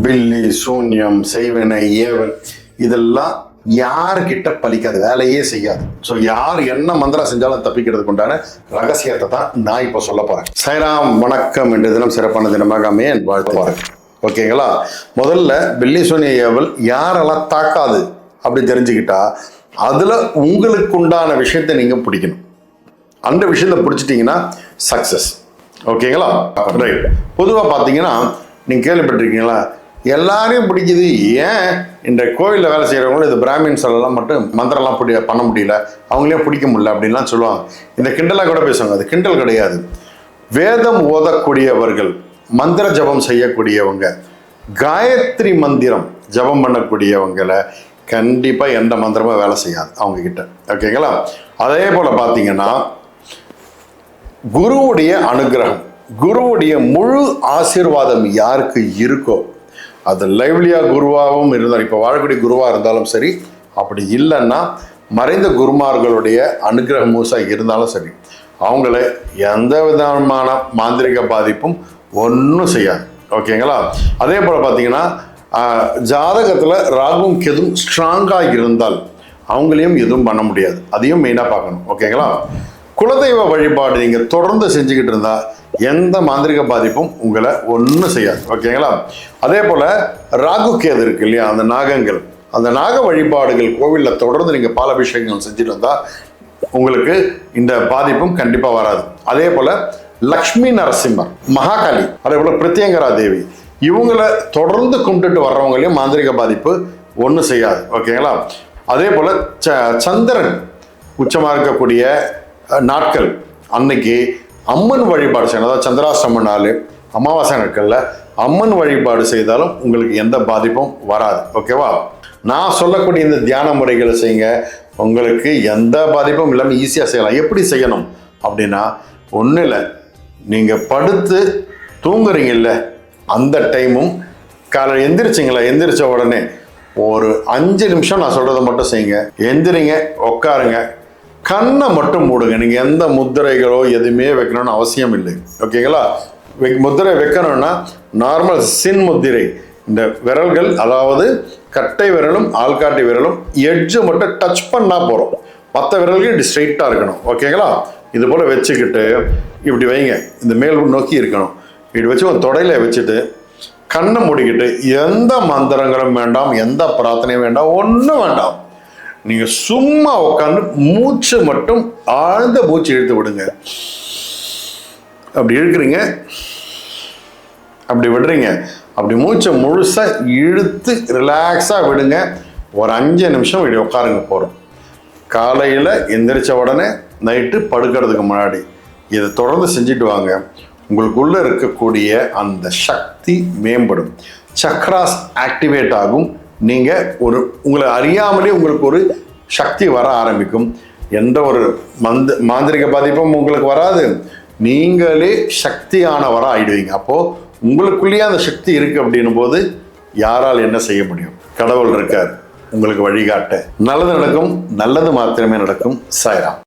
பில்லி சூன்யம் செய்வனை ஏவல் இதெல்லாம் யாருக்கிட்ட பலிக்காது வேலையே செய்யாது. ஸோ யார் என்ன மந்திரம் செஞ்சாலும் தப்பிக்கிறதுக்கு உண்டான ரகசியத்தை தான் நான் இப்போ சொல்ல போறேன். சைராம் வணக்கம். என்ற தினம் சிறப்பான தினமாக அமைய என் வாழ்த்துவார் ஓகேங்களா முதல்ல பில்லி சூன்ய ஏவல் யாரெல்லாம் தாக்காது அப்படின்னு தெரிஞ்சுக்கிட்டா அதில் உங்களுக்கு உண்டான விஷயத்தை நீங்கள் பிடிக்கணும். அந்த விஷயத்தை பிடிச்சிட்டிங்கன்னா சக்ஸஸ் ஓகேங்களா ரைட் பொதுவாக பார்த்தீங்கன்னா நீங்கள் கேள்விப்பட்டிருக்கீங்களா? எல்லாரையும் பிடிக்குது. ஏன்? இந்த கோயிலில் வேலை செய்கிறவங்களும் இது பிராமின்ஸ் எல்லாம் மட்டும் மந்திரம்லாம் பிடி பண்ண முடியல. அவங்களையும் பிடிக்க முடியல அப்படின்லாம் சொல்லுவாங்க. இந்த கிண்டலாக கூட பேசுவாங்க. அது கிண்டல் கிடையாது. வேதம் ஓதக்கூடியவர்கள் மந்திர ஜபம் செய்யக்கூடியவங்க காயத்ரி மந்திரம் ஜபம் பண்ணக்கூடியவங்களை கண்டிப்பாக எந்த மந்திரமும் வேலை செய்யாது அவங்க கிட்ட ஓகேங்களா? அதே போல் பார்த்தீங்கன்னா குருவுடைய அனுகிரகம் குருவுடைய முழு ஆசீர்வாதம் யாருக்கு இருக்கோ அது லைவ்லியா குருவாகவும் இருந்தாலும் இப்போ வாழக்கூடிய குருவாக இருந்தாலும் சரி அப்படி இல்லைன்னா மறைந்த குருமார்களுடைய அனுகிரக மூசா இருந்தாலும் சரி அவங்கள எந்த விதமான மாந்திரிக பாதிப்பும் ஒன்றும் செய்யாது. ஓகேங்களா? அதே போல் பார்த்தீங்கன்னா ஜாதகத்தில் ராகும் கெதும் ஸ்ட்ராங்காக இருந்தால் அவங்களையும் எதுவும் பண்ண முடியாது. அதையும் மெயினாக பார்க்கணும். ஓகேங்களா? குலதெய்வ வழிபாடு நீங்கள் தொடர்ந்து செஞ்சுக்கிட்டு இருந்தால் எந்த மாந்திரிக பாதிப்பும் உங்களை ஒன்றும் செய்யாது. ஓகேங்களா? அதே போல் ராகு கேது இருக்கு இல்லையா அந்த நாகங்கள். அந்த நாக வழிபாடுகள் கோவிலில் தொடர்ந்து நீங்கள் பாலாபிஷேகங்கள் செஞ்சுட்டு வந்தால் உங்களுக்கு இந்த பாதிப்பும் கண்டிப்பாக வராது. அதே போல் லக்ஷ்மி நரசிம்மர் மகாகாளி அதே போல் பிரத்யங்கரா தேவி இவங்களை தொடர்ந்து கும்பிட்டுட்டு வர்றவங்களையும் மாந்திரிக பாதிப்பு ஒன்றும் செய்யாது. ஓகேங்களா? அதே போல் ச சந்திரன் உச்சமாக இருக்கக்கூடிய நாட்கள். அன்னைக்கு அம்மன் வழிபாடு செய்யணும். அதாவது சந்திராசிரம நாள் அமாவாசை நாட்களில் அம்மன் வழிபாடு செய்தாலும் உங்களுக்கு எந்த பாதிப்பும் வராது. ஓகேவா? நான் சொல்லக்கூடிய இந்த தியான முறைகளை செய்யுங்க. உங்களுக்கு எந்த பாதிப்பும் இல்லாமல் ஈஸியாக செய்யலாம். எப்படி செய்யணும்? அப்படின்னா ஒன்றும் இல்லை. நீங்கள் படுத்து தூங்குறீங்கல்ல அந்த டைமும் காலையில் எந்திரிச்சிங்களா? எந்திரிச்ச உடனே ஒரு அஞ்சு நிமிஷம் நான் சொல்கிறத மட்டும் செய்யுங்க. எந்திரிங்க உட்காருங்க கண்ணை மட்டும் மூடுங்க. நீங்கள் எந்த முத்திரைகளோ எதுவுமே வைக்கணும்னு அவசியம் இல்லை. ஓகேங்களா? முத்திரை வைக்கணும்னா நார்மல் சின் முத்திரை. இந்த விரல்கள் அதாவது கட்டை விரலும் ஆள்காட்டி விரலும் எட்ஜு மட்டும் டச் பண்ணால் போகிறோம் மற்ற விரல்கள் இப்படி ஸ்ட்ரைட்டாக இருக்கணும். ஓகேங்களா இது போல் வச்சுக்கிட்டு இப்படி வைங்க. இந்த மேல் நோக்கி இருக்கணும். இப்படி வச்சு ஒரு தொடையில வச்சுட்டு கண்ணை மூடிக்கிட்டு எந்த மந்திரங்களும் வேண்டாம் எந்த பிரார்த்தனையும் வேண்டாம் ஒன்றும் வேண்டாம். நீங்கள் சும்மா உட்காந்து மூச்சு மட்டும் ஆழ்ந்த மூச்சு இழுத்து விடுங்க. அப்படி இழுக்கிறீங்க. அப்படி விடுறீங்க. அப்படி மூச்சை முழுசாக இழுத்து ரிலாக்ஸாக விடுங்க. ஒரு அஞ்சு நிமிஷம் இப்படி உட்காருங்க போகிறோம் காலையில் எந்திரிச்ச உடனே நைட்டு படுக்கிறதுக்கு முன்னாடி இதை தொடர்ந்து செஞ்சுட்டு வாங்க. உங்களுக்குள்ளே இருக்கக்கூடிய அந்த சக்தி மேம்படும். சக்ராஸ் ஆக்டிவேட் ஆகும். நீங்கள் ஒரு உங்களை அறியாமலே உங்களுக்கு ஒரு சக்தி வர ஆரம்பிக்கும். எந்த ஒரு மந்த மாந்திரிக பாதிப்பும் உங்களுக்கு வராது. நீங்களே சக்தியானவராக ஆயிடுவீங்க. அப்போது உங்களுக்குள்ளேயே அந்த சக்தி இருக்குது அப்படின்னும் போது யாரால் என்ன செய்ய முடியும்? கடவுள் இருக்கார். உங்களுக்கு வழிகாட்ட. நல்லது நடக்கும். நல்லது மாத்திரமே நடக்கும். சாய்ராம்.